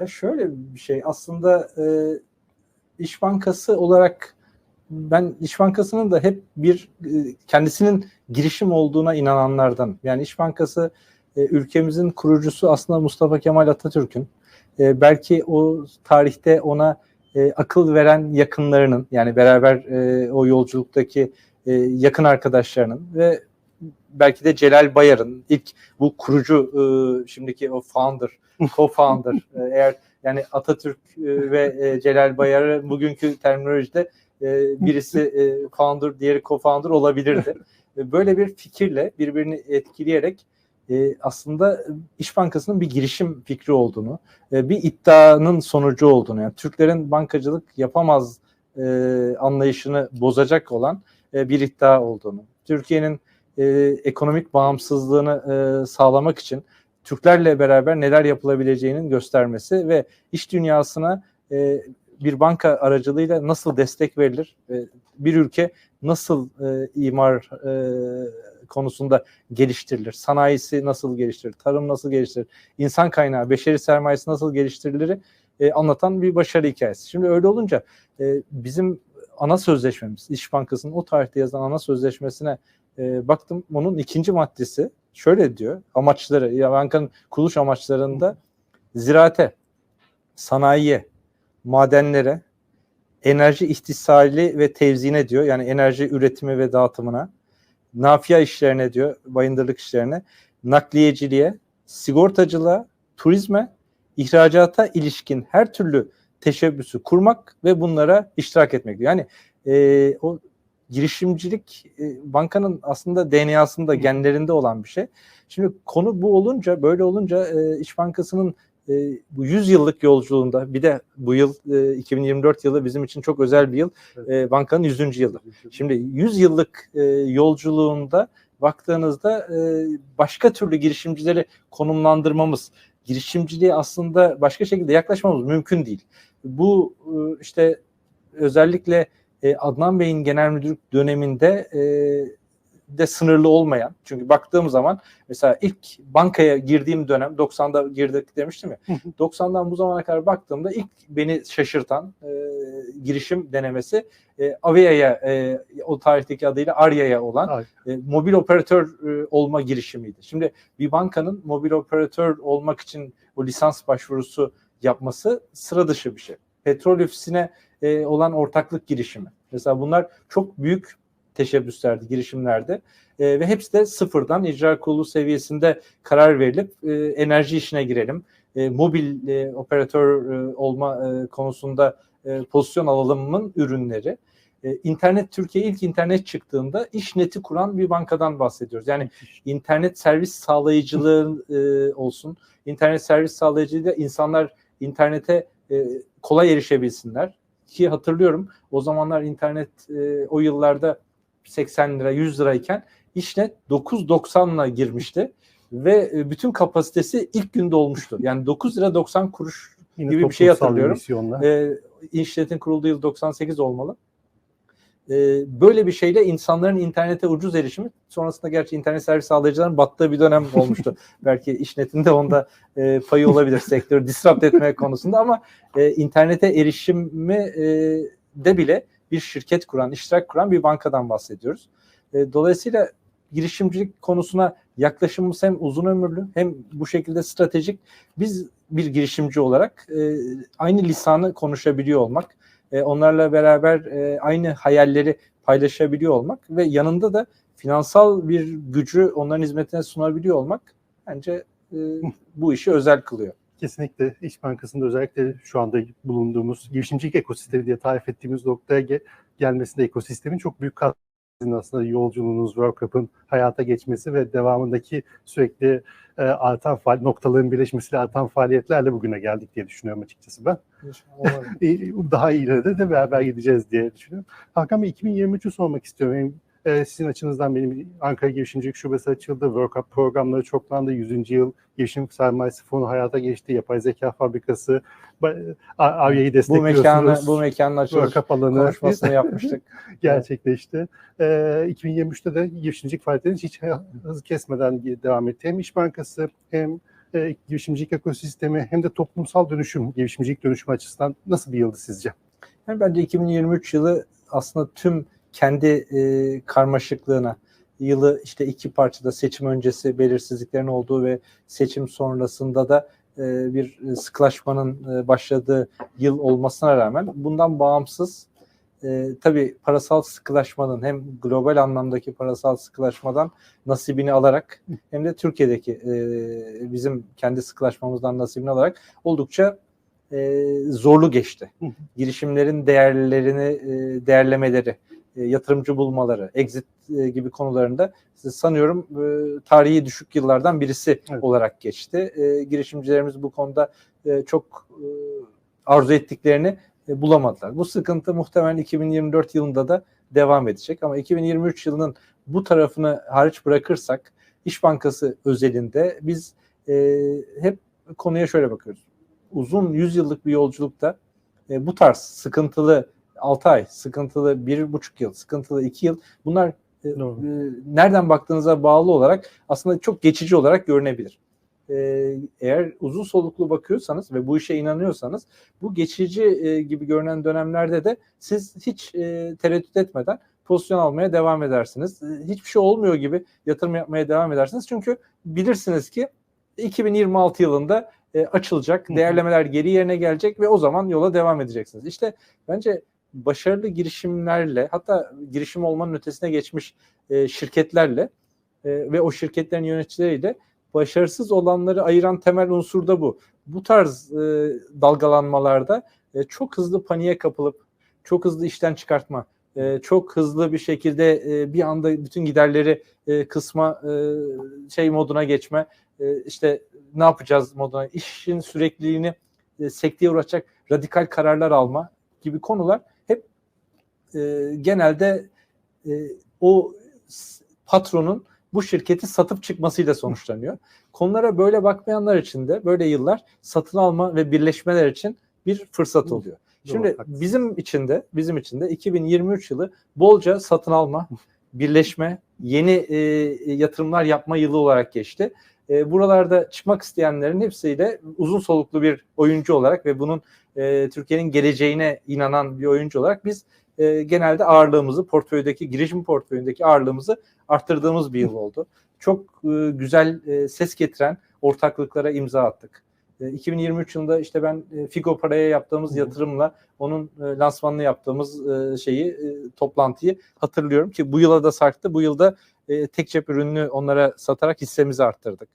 Ya şöyle bir şey aslında e, İş Bankası olarak ben İş Bankası'nın da hep bir e, kendisinin girişim olduğuna inananlardan. Yani İş Bankası e, ülkemizin kurucusu aslında Mustafa Kemal Atatürk'ün. E, belki o tarihte ona e, akıl veren yakınlarının yani beraber e, o yolculuktaki e, yakın arkadaşlarının ve belki de Celal Bayar'ın ilk bu kurucu e, şimdiki o founder, co-founder e, eğer yani Atatürk e, ve e, Celal Bayar'ı bugünkü terminolojide e, birisi e, founder, diğeri co-founder olabilirdi. E, Böyle bir fikirle birbirini etkileyerek e, aslında İş Bankası'nın bir girişim fikri olduğunu, e, bir iddianın sonucu olduğunu, yani Türklerin bankacılık yapamaz e, anlayışını bozacak olan e, bir iddia olduğunu, Türkiye'nin e, ekonomik bağımsızlığını e, sağlamak için Türklerle beraber neler yapılabileceğinin göstermesi ve iş dünyasına e, bir banka aracılığıyla nasıl destek verilir, e, bir ülke nasıl e, imar e, konusunda geliştirilir, sanayisi nasıl geliştirilir, tarım nasıl geliştirilir, insan kaynağı, beşeri sermayesi nasıl geliştirilir e, anlatan bir başarı hikayesi. Şimdi öyle olunca e, bizim ana sözleşmemiz, İş Bankası'nın o tarihte yazılan ana sözleşmesine e, baktım. Onun ikinci maddesi şöyle diyor. Amaçları, ya bankanın kuruluş amaçlarında ziraate, sanayiye, madenlere, enerji ihtisali ve tevzine diyor. Yani enerji üretimi ve dağıtımına, nafiye işlerine diyor, bayındırlık işlerine, nakliyeciliğe, sigortacılığa, turizme, ihracata ilişkin her türlü teşebbüsü kurmak ve bunlara iştirak etmek diyor. Yani e, o girişimcilik e, bankanın aslında DNA'sında, genlerinde olan bir şey. Şimdi konu bu olunca, böyle olunca e, İş Bankası'nın e, bu 100 yıllık yolculuğunda bir de bu yıl e, 2024 yılı bizim için çok özel bir yıl. E, bankanın 100. yılı. Şimdi 100 yıllık e, yolculuğunda baktığınızda e, başka türlü girişimcileri konumlandırmamız, girişimciliğe aslında başka şekilde yaklaşmamız mümkün değil. Bu e, işte özellikle e, Adnan Bey'in genel müdürlük döneminde e, de sınırlı olmayan. Çünkü baktığım zaman mesela ilk bankaya girdiğim dönem 90'da girdik demiştim ya. 90'dan bu zamana kadar baktığımda ilk beni şaşırtan e, girişim denemesi e, Avia'ya e, o tarihteki adıyla Arya'ya olan e, mobil operatör e, olma girişimiydi. Şimdi bir bankanın mobil operatör olmak için o lisans başvurusu yapması sıra dışı bir şey. Petrol ofisine e, olan ortaklık girişimi. Mesela bunlar çok büyük teşebbüslerdi, girişimlerdi. E, ve hepsi de sıfırdan icra kurulu seviyesinde karar verilip e, enerji işine girelim. E, mobil e, operatör e, olma e, konusunda e, pozisyon alalımın ürünleri. E, internet Türkiye ilk internet çıktığında işneti kuran bir bankadan bahsediyoruz. Yani internet servis sağlayıcılığı e, olsun. İnternet servis sağlayıcılığıyla insanlar internete e, kolay erişebilsinler. Ki hatırlıyorum o zamanlar internet e, o yıllarda 80 lira 100 lirayken işnet 9.90'la girmişti ve e, bütün kapasitesi ilk günde olmuştu. Yani 9 lira 90 kuruş Yine gibi bir şey hatırlıyorum. E, işletin kurulduğu yıl 98 olmalı. E, böyle bir şeyle insanların internete ucuz erişimi sonrasında gerçi internet servis sağlayıcıların battığı bir dönem olmuştu. Belki işnetin de onda e, payı olabilir sektörü disrupt etme konusunda ama e, internete erişimi e, de bile bir şirket kuran, iştirak kuran bir bankadan bahsediyoruz. E, dolayısıyla girişimcilik konusuna yaklaşımımız hem uzun ömürlü hem bu şekilde stratejik. Biz bir girişimci olarak e, aynı lisanı konuşabiliyor olmak, e, onlarla beraber e, aynı hayalleri paylaşabiliyor olmak ve yanında da finansal bir gücü onların hizmetine sunabiliyor olmak bence e, bu işi özel kılıyor. Kesinlikle İş Bankası'nda özellikle şu anda bulunduğumuz girişimcilik ekosistemi diye tarif ettiğimiz noktaya ge- gelmesinde ekosistemin çok büyük katkı sizin aslında yolculuğunuz, workup'ın hayata geçmesi ve devamındaki sürekli e, artan faal noktaların birleşmesiyle artan faaliyetlerle bugüne geldik diye düşünüyorum açıkçası ben. Daha ileride de beraber gideceğiz diye düşünüyorum. Hakan Bey 2023'ü sormak istiyorum. E, sizin açınızdan benim Ankara Girişimcilik Şubesi açıldı. Workup programları çoklandı. 100. yıl Girişim Sermayesi Fonu hayata geçti. Yapay Zeka Fabrikası ba- A- Arya'yı Bu destekliyorsunuz. mekanı bu mekanın açılış alanı konuşmasını yapmıştık. gerçekleşti. Ee, 2023'te de girişimcilik faaliyetleriniz hiç hız kesmeden devam etti. Hem İş Bankası hem e, girişimcilik ekosistemi hem de toplumsal dönüşüm, girişimcilik dönüşümü açısından nasıl bir yıldı sizce? Yani bence 2023 yılı aslında tüm kendi e, karmaşıklığına, yılı işte iki parçada seçim öncesi belirsizliklerin olduğu ve seçim sonrasında da e, bir sıklaşmanın e, başladığı yıl olmasına rağmen bundan bağımsız e, tabii parasal sıkılaşmanın hem global anlamdaki parasal sıkılaşmadan nasibini alarak hem de Türkiye'deki e, bizim kendi sıkılaşmamızdan nasibini alarak oldukça e, zorlu geçti. Girişimlerin değerlerini e, değerlemeleri, yatırımcı bulmaları, exit e, gibi konularında sanıyorum e, tarihi düşük yıllardan birisi Evet. olarak geçti. E, girişimcilerimiz bu konuda e, çok e, arzu ettiklerini e, bulamadılar. Bu sıkıntı muhtemelen 2024 yılında da devam edecek ama 2023 yılının bu tarafını hariç bırakırsak İş Bankası özelinde biz e, hep konuya şöyle bakıyoruz. Uzun 100 yıllık bir yolculukta e, bu tarz sıkıntılı 6 ay, sıkıntılı 1,5 yıl, sıkıntılı 2 yıl bunlar e, Doğru. e, nereden baktığınıza bağlı olarak aslında çok geçici olarak görünebilir. E, eğer uzun soluklu bakıyorsanız ve bu işe inanıyorsanız bu geçici e, gibi görünen dönemlerde de siz hiç e, tereddüt etmeden pozisyon almaya devam edersiniz. E, hiçbir şey olmuyor gibi yatırım yapmaya devam edersiniz. Çünkü bilirsiniz ki 2026 yılında e, açılacak, değerlemeler geri yerine gelecek ve o zaman yola devam edeceksiniz. İşte bence başarılı girişimlerle hatta girişim olmanın ötesine geçmiş e, şirketlerle e, ve o şirketlerin yöneticileriyle başarısız olanları ayıran temel unsur da bu. Bu tarz e, dalgalanmalarda e, çok hızlı paniğe kapılıp çok hızlı işten çıkartma, e, çok hızlı bir şekilde e, bir anda bütün giderleri e, kısma e, şey moduna geçme, e, işte ne yapacağız moduna, işin sürekliliğini e, sekteye uğratacak radikal kararlar alma gibi konular e, genelde e, o patronun bu şirketi satıp çıkmasıyla sonuçlanıyor. Konulara böyle bakmayanlar için de böyle yıllar satın alma ve birleşmeler için bir fırsat oluyor. Şimdi haklısın. bizim için de bizim için de 2023 yılı bolca satın alma, birleşme, yeni e, yatırımlar yapma yılı olarak geçti. E, buralarda çıkmak isteyenlerin hepsiyle uzun soluklu bir oyuncu olarak ve bunun e, Türkiye'nin geleceğine inanan bir oyuncu olarak biz e, genelde ağırlığımızı portföydeki girişim portföyündeki ağırlığımızı arttırdığımız bir yıl oldu. Çok e, güzel e, ses getiren ortaklıklara imza attık. E, 2023 yılında işte ben e, Figo Para'ya yaptığımız yatırımla onun e, lansmanını yaptığımız e, şeyi e, toplantıyı hatırlıyorum ki bu yıla da sarktı. Bu yılda e, tek cep ürününü onlara satarak hissemizi arttırdık.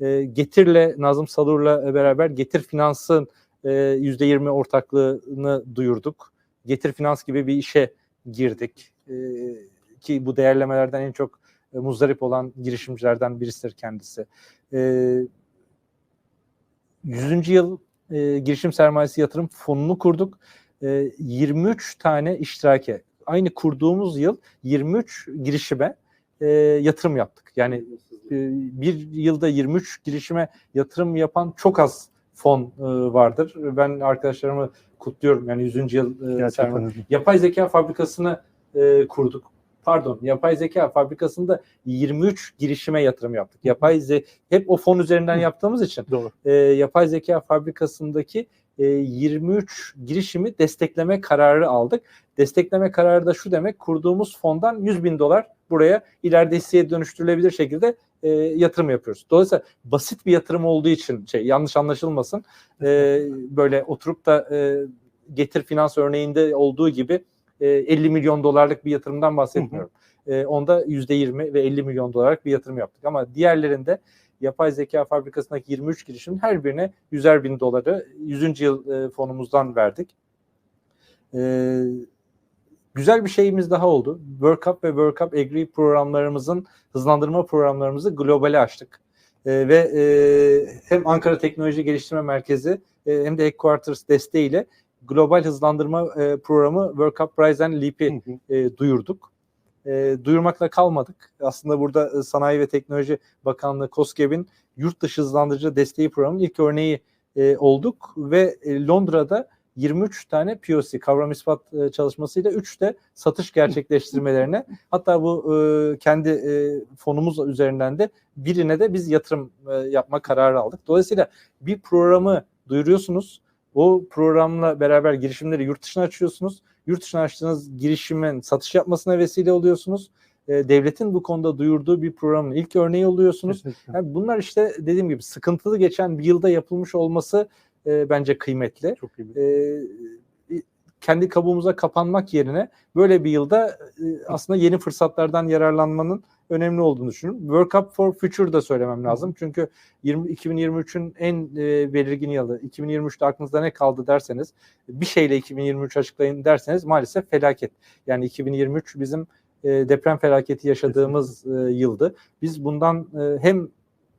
E, Getir'le Nazım Salur'la beraber Getir Finans'ın e, %20 ortaklığını duyurduk. Getir Finans gibi bir işe girdik. E, ki bu değerlemelerden en çok e, muzdarip olan girişimcilerden birisidir kendisi. E, 100. yıl e, girişim sermayesi yatırım fonunu kurduk. E, 23 tane iştirake. Aynı kurduğumuz yıl 23 girişime e, yatırım yaptık. Yani e, bir yılda 23 girişime yatırım yapan çok az fon e, vardır. Ben arkadaşlarımı kutluyorum. Yani 100. yıl e, sermaye- yapay zeka fabrikasını e, kurduk. Pardon, yapay zeka fabrikasında 23 girişime yatırım yaptık. Yapay ze hep o fon üzerinden yaptığımız için Doğru. e, yapay zeka fabrikasındaki e, 23 girişimi destekleme kararı aldık. Destekleme kararı da şu demek, kurduğumuz fondan 100 bin dolar buraya ileride hisseye dönüştürülebilir şekilde e, yatırım yapıyoruz. Dolayısıyla basit bir yatırım olduğu için şey yanlış anlaşılmasın. E, böyle oturup da e, getir finans örneğinde olduğu gibi e, 50 milyon dolarlık bir yatırımdan bahsetmiyorum. E, onda %20 ve 50 milyon dolarlık bir yatırım yaptık. Ama diğerlerinde yapay zeka fabrikasındaki 23 girişimin her birine 100'er bin doları 100. yıl e, fonumuzdan verdik. E, güzel bir şeyimiz daha oldu. Work Up ve Work Up Agree programlarımızın hızlandırma programlarımızı globale açtık. E, ve e, hem Ankara Teknoloji Geliştirme Merkezi e, hem de Headquarters desteğiyle global hızlandırma e, programı Work Up Rise and Leap'i e, duyurduk. E, duyurmakla kalmadık. Aslında burada e, Sanayi ve Teknoloji Bakanlığı COSGAP'in yurt dışı hızlandırıcı desteği programının ilk örneği e, olduk ve e, Londra'da 23 tane POC kavram ispat e, çalışmasıyla 3 de satış gerçekleştirmelerine hatta bu e, kendi e, fonumuz üzerinden de birine de biz yatırım e, yapma kararı aldık. Dolayısıyla bir programı duyuruyorsunuz. O programla beraber girişimleri yurt dışına açıyorsunuz. Yurt dışına açtığınız girişimin satış yapmasına vesile oluyorsunuz. E, devletin bu konuda duyurduğu bir programın ilk örneği oluyorsunuz. Yani bunlar işte dediğim gibi sıkıntılı geçen bir yılda yapılmış olması e, bence kıymetli. Çok iyi. E, kendi kabuğumuza kapanmak yerine böyle bir yılda e, aslında yeni fırsatlardan yararlanmanın önemli olduğunu düşünüyorum. Work Up for Future da söylemem lazım. Çünkü 20, 2023'ün en e, belirgin yılı. 2023'te aklınızda ne kaldı derseniz bir şeyle 2023 açıklayın derseniz maalesef felaket. Yani 2023 bizim e, deprem felaketi yaşadığımız e, yıldı. Biz bundan e, hem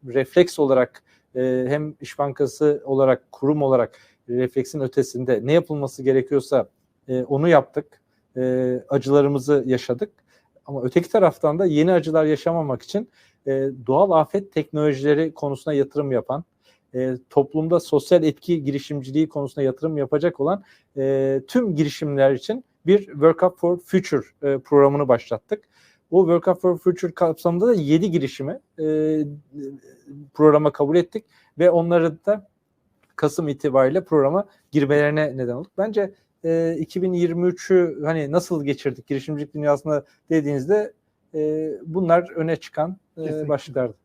refleks olarak e, hem İş Bankası olarak kurum olarak refleksin ötesinde ne yapılması gerekiyorsa e, onu yaptık. E, acılarımızı yaşadık. Ama öteki taraftan da yeni acılar yaşamamak için doğal afet teknolojileri konusuna yatırım yapan, toplumda sosyal etki girişimciliği konusuna yatırım yapacak olan tüm girişimler için bir Work Up for Future programını başlattık. O Work for Future kapsamında da 7 girişimi e, programa kabul ettik ve onları da Kasım itibariyle programa girmelerine neden olduk. Bence e, 2023'ü hani nasıl geçirdik girişimcilik dünyasında dediğinizde e, bunlar öne çıkan e, başlıklardı.